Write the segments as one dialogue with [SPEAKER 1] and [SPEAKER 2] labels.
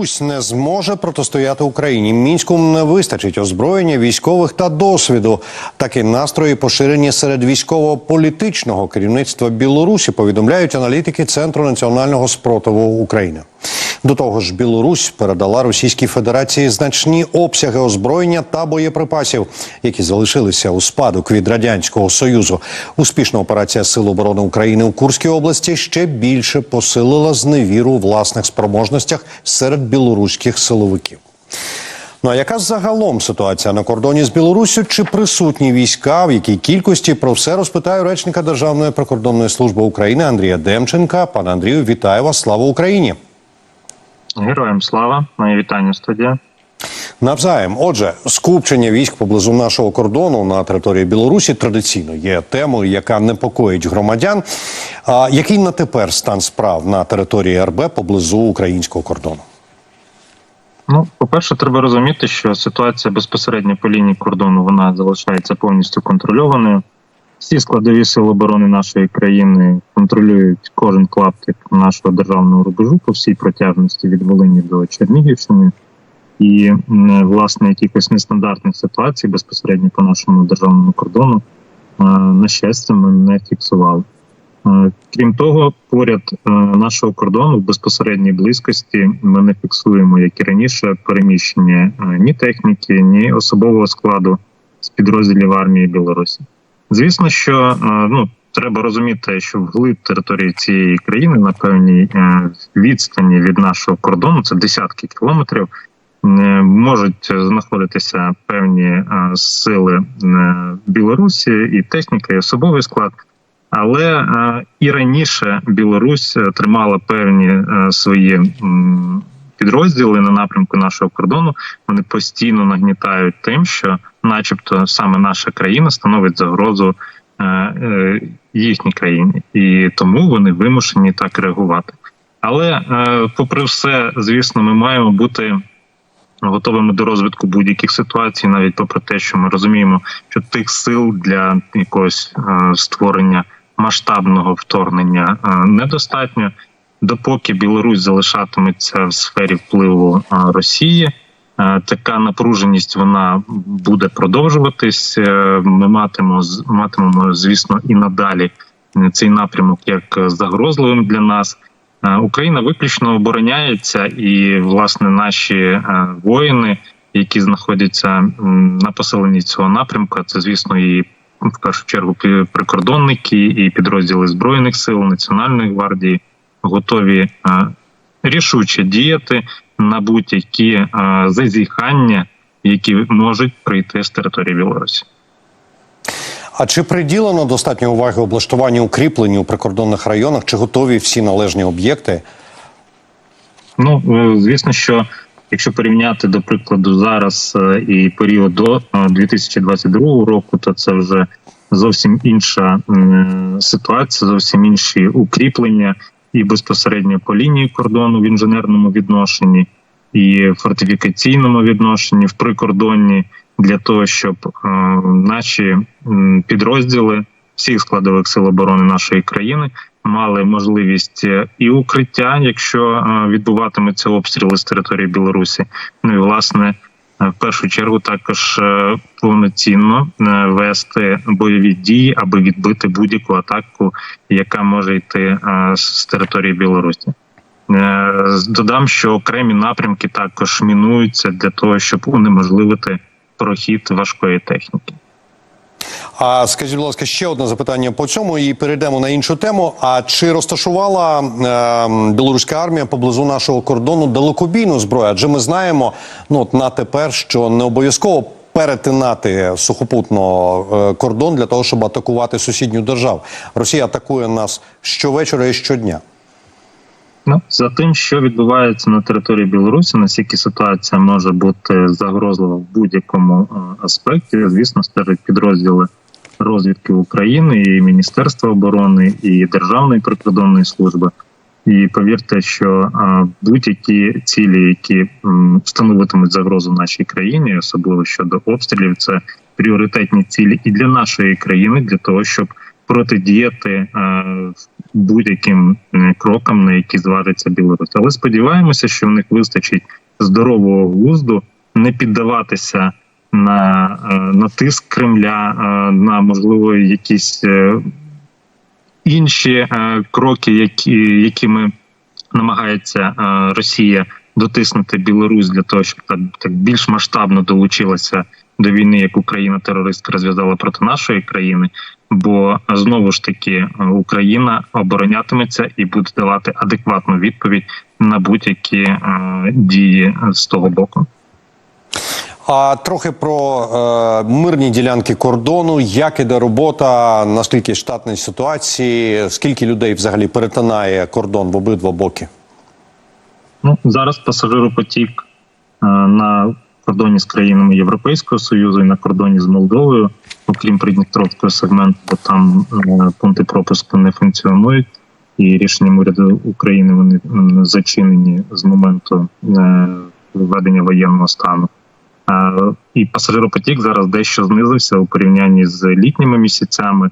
[SPEAKER 1] Білорусь не зможе протистояти Україні. Мінську не вистачить озброєння військових та досвіду. Такі настрої поширені серед військово-політичного керівництва Білорусі. Повідомляють аналітики Центру національного спротиву України. До того ж, Білорусь передала Російській Федерації значні обсяги озброєння та боєприпасів, які залишилися у спадок від радянського союзу. Успішна операція Сил оборони України у Курській області ще більше посилила зневіру у власних спроможностях серед білоруських силовиків. Ну а яка загалом ситуація на кордоні з Білоруссю? Чи присутні війська? В якій кількості про все розпитаю речника Державної прикордонної служби України Андрія Демченка. Пане Андрію, вітаю вас! Слава Україні!
[SPEAKER 2] Героям слава, моє вітання студія.
[SPEAKER 1] Навзаєм, отже, скупчення військ поблизу нашого кордону на території Білорусі традиційно є темою, яка непокоїть громадян. А який на тепер стан справ на території РБ поблизу українського кордону?
[SPEAKER 2] Ну, по-перше, треба розуміти, що ситуація безпосередньо по лінії кордону вона залишається повністю контрольованою. Всі складові сил оборони нашої країни контролюють кожен клаптик нашого державного рубежу по всій протяжності від Волині до Чернігівщини. І власне якихось нестандартних ситуацій безпосередньо по нашому державному кордону, е, на щастя, ми не фіксували. Е, Крім того, поряд е, нашого кордону в безпосередній близькості ми не фіксуємо, як і раніше, переміщення ні техніки, ні особового складу з підрозділів армії Білорусі. Звісно, що е, ну треба розуміти, що вглиб території цієї країни на певній е, відстані від нашого кордону, це десятки кілометрів, е, можуть знаходитися певні сили Білорусі і техніка, і особовий склад. Але і раніше Білорусь тримала певні свої підрозділи на напрямку нашого кордону. Вони постійно нагнітають тим, що, начебто, саме наша країна становить загрозу е, е, їхній країні, і тому вони вимушені так реагувати. Але, е, попри все, звісно, ми маємо бути готовими до розвитку будь-яких ситуацій, навіть попри те, що ми розуміємо, що тих сил для якогось створення масштабного вторгнення недостатньо. Допоки Білорусь залишатиметься в сфері впливу Росії, така напруженість вона буде продовжуватись. Е, Ми матимемо з- матимемо, звісно, і надалі е, цей напрямок як е, загрозливим для нас. Е, Україна виключно обороняється, і власне наші е, воїни, які знаходяться на поселенні цього напрямку, це звісно і в першу чергу прикордонники і підрозділи збройних сил Національної гвардії, готові е, рішуче діяти на будь-які е, зазіхання, які можуть прийти з території Білорусі.
[SPEAKER 1] А чи приділено достатньо уваги облаштуванню укріплень у прикордонних районах? Чи готові всі належні об'єкти?
[SPEAKER 2] Ну е, звісно, що якщо порівняти до прикладу зараз е, і період до е, 2022 року, то це вже зовсім інша ситуація, зовсім інші укріплення і безпосередньо по лінії кордону в інженерному відношенні, і фортифікаційному відношенні в прикордонні для того, щоб е, наші підрозділи всіх складових сил оборони нашої країни мали можливість е, і укриття, якщо е, відбуватимуться обстріли з території Білорусі. Ну і власне в першу чергу також е, повноцінно е, вести бойові дії, аби відбити будь-яку атаку, яка може йти е, з території Білорусі. Е, Додам, що окремі напрямки також мінуються для того, щоб унеможливити прохід важкої техніки.
[SPEAKER 1] А скажіть, будь ласка, ще одне запитання по цьому і перейдемо на іншу тему. А чи розташувала е, білоруська армія поблизу нашого кордону далекобійну зброю? Адже ми знаємо, ну от на тепер, що не обов'язково перетинати сухопутно е, кордон для того, щоб атакувати сусідню державу. Росія атакує нас щовечора і щодня.
[SPEAKER 2] Ну, за тим, що відбувається на території Білорусі, наскільки ситуація може бути загрозлива в будь-якому е, аспекті, звісно, стежать підрозділи розвідки України і Міністерства оборони і Державної прикордонної служби. І повірте, що е, будь-які цілі, які м, становитимуть загрозу нашій країні, особливо щодо обстрілів, це пріоритетні цілі і для нашої країни, для того, щоб протидіяти е, будь-яким е, крокам, на які зважиться Білорусь. Але сподіваємося, що в них вистачить здорового глузду не піддаватися на е, на тиск Кремля, е, на можливо якісь інші кроки, які, якими намагається Росія дотиснути Білорусь для того, щоб так більш масштабно долучилася до війни, як Україна терористка розв'язала проти нашої країни. Бо знову ж таки е, Україна оборонятиметься і буде давати адекватну відповідь на будь-які е, дії з того боку.
[SPEAKER 1] А трохи про е, мирні ділянки кордону. Як іде робота? Наскільки штатної ситуації? Скільки людей взагалі перетинає кордон в обидва боки?
[SPEAKER 2] Ну зараз пасажиропотік е, на кордоні з країнами Європейського союзу і на кордоні з Молдовою, окрім Придністровського сегменту, бо там е, пункти пропуску не функціонують, і рішенням уряду України вони зачинені з моменту е, введення воєнного стану. Е, І пасажиропотік зараз дещо знизився у порівнянні з літніми місяцями.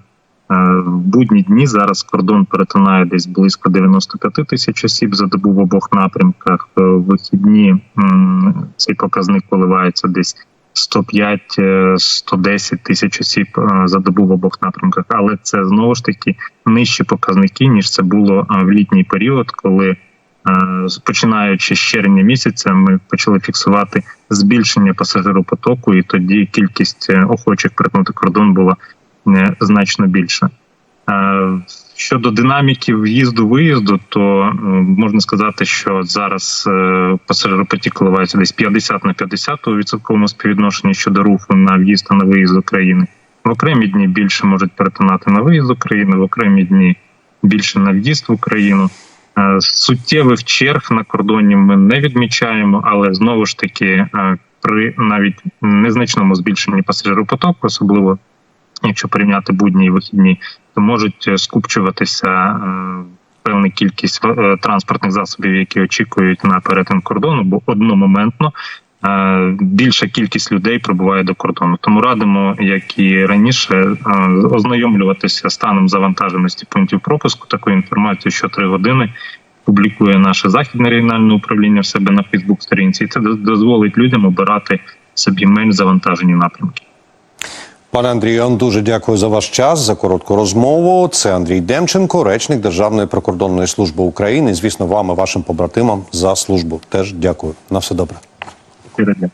[SPEAKER 2] В будні дні зараз кордон перетинає десь близько 95 тисяч осіб за добу в обох напрямках. В вихідні цей показник коливається десь 105-110 тисяч осіб е, за добу в обох напрямках. Але це знову ж таки нижчі показники ніж це було е, в літній період, коли. е, Починаючи з червня місяця, ми почали фіксувати збільшення пасажиропотоку, і тоді кількість е, охочих перетнути кордон була е, значно більше. Щодо динаміки в'їзду-виїзду, то е, можна сказати, що зараз е, пасажиропотік коливається десь 50 на 50 у відсотковому співвідношенні щодо руху на в'їзд та на виїзд України. В окремі дні більше можуть перетинати на виїзд України, в окремі дні більше на в'їзд в Україну. Е, Суттєвих черг на кордоні ми не відмічаємо, але знову ж таки при навіть незначному збільшенні пасажиропотоку, особливо якщо порівняти будні і вихідні, то можуть е, скупчуватися е, певна кількість е, транспортних засобів, які очікують на перетин кордону, бо одномоментно більша кількість людей прибуває до кордону. Тому радимо, як і раніше, ознайомлюватися станом завантаженості пунктів пропуску. Таку інформацію що три години публікує наше західне регіональне управління в себе на Фейсбук-сторінці, і це дозволить людям обирати собі менш завантажені напрямки.
[SPEAKER 1] Пане Андрію, я вам дуже дякую за ваш час, за коротку розмову. Це Андрій Демченко, речник Державної прикордонної служби України. Звісно, вам і вашим побратимам за службу. Теж дякую. На все добре.
[SPEAKER 2] Дякую.